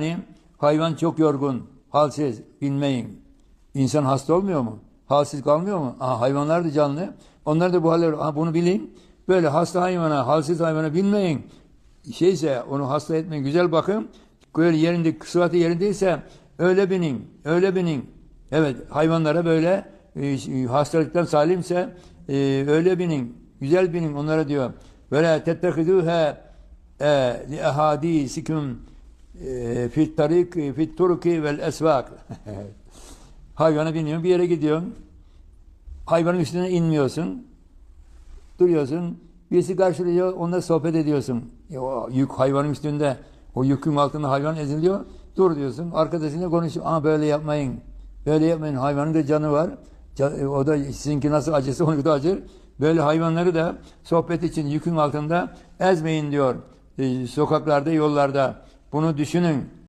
Yani hayvan çok yorgun, halsiz, bilmeyin. İnsan hasta olmuyor mu? Halsiz kalmıyor mu? Aha, hayvanlar da canlı. Onlar da bu haller, aha, bunu bilin. Böyle hasta hayvana, halsiz hayvana bilmeyin. Şeyse onu hasta etmeyin, güzel bakın. Böyle yerinde, sıhhati yerindeyse öyle binin, öyle binin. Evet, hayvanlara böyle e, hastalıktan salimse e, öyle binin, güzel binin onlara diyor. Böyle tettehiduhe e, li ehadisikum e, fit tarik fit turuki vel esvak. Hayvana biniyorsun, bir yere gidiyorsun. Hayvanın üstüne inmiyorsun. Duruyorsun. Birisi karşılıyor, onunla sohbet ediyorsun. O yük hayvanın üstünde, o yükün altında hayvan eziliyor. Dur diyorsun. Arkadaşıyla konuşuyor. Ama böyle yapmayın. Böyle yapmayın. Hayvanın da canı var. Ca- O da sizinki nasıl acısı onu da acır. Böyle hayvanları da sohbet için yükün altında ezmeyin diyor. E, Sokaklarda, yollarda. Bunu düşünün.